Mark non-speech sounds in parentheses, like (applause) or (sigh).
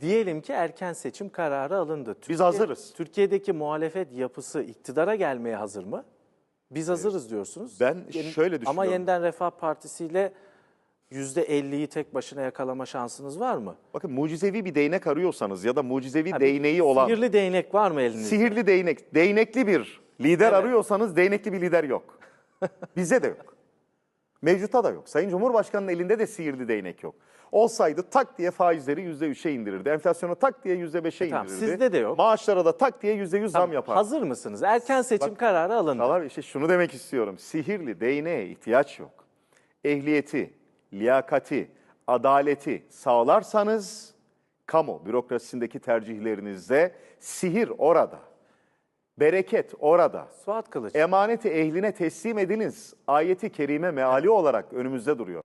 Diyelim ki erken seçim kararı alındı. Türkiye- hazırız. Türkiye'deki muhalefet yapısı iktidara gelmeye hazır mı? Biz hazırız diyorsunuz. Ben şöyle Ama düşünüyorum. Yeniden Refah Partisi ile %50'yi tek başına yakalama şansınız var mı? Bakın mucizevi bir değnek arıyorsanız ya da mucizevi Ha, bir değneği olan Sihirli değnek var mı elinizde? sihirli değnek, değnekli bir lider arıyorsanız değnekli bir lider yok. (laughs) Bizde de yok. Mevcutta da yok. Sayın Cumhurbaşkanı'nın elinde de sihirli değnek yok. Olsaydı tak diye faizleri yüzde üçe indirirdi. Enflasyonu tak diye yüzde beşe Tamam, indirirdi. sizde de yok. Maaşlara da tak diye yüzde yüz zam yapar. Hazır mısınız? Erken seçim kararı alındı. Bey, işte şunu demek istiyorum. Sihirli değneğe ihtiyaç yok. Ehliyeti, liyakati, adaleti sağlarsanız kamu bürokrasisindeki tercihlerinizde sihir orada. Bereket orada. Suat Kılıç. Emaneti ehline teslim ediniz. Ayeti kerime meali olarak önümüzde duruyor.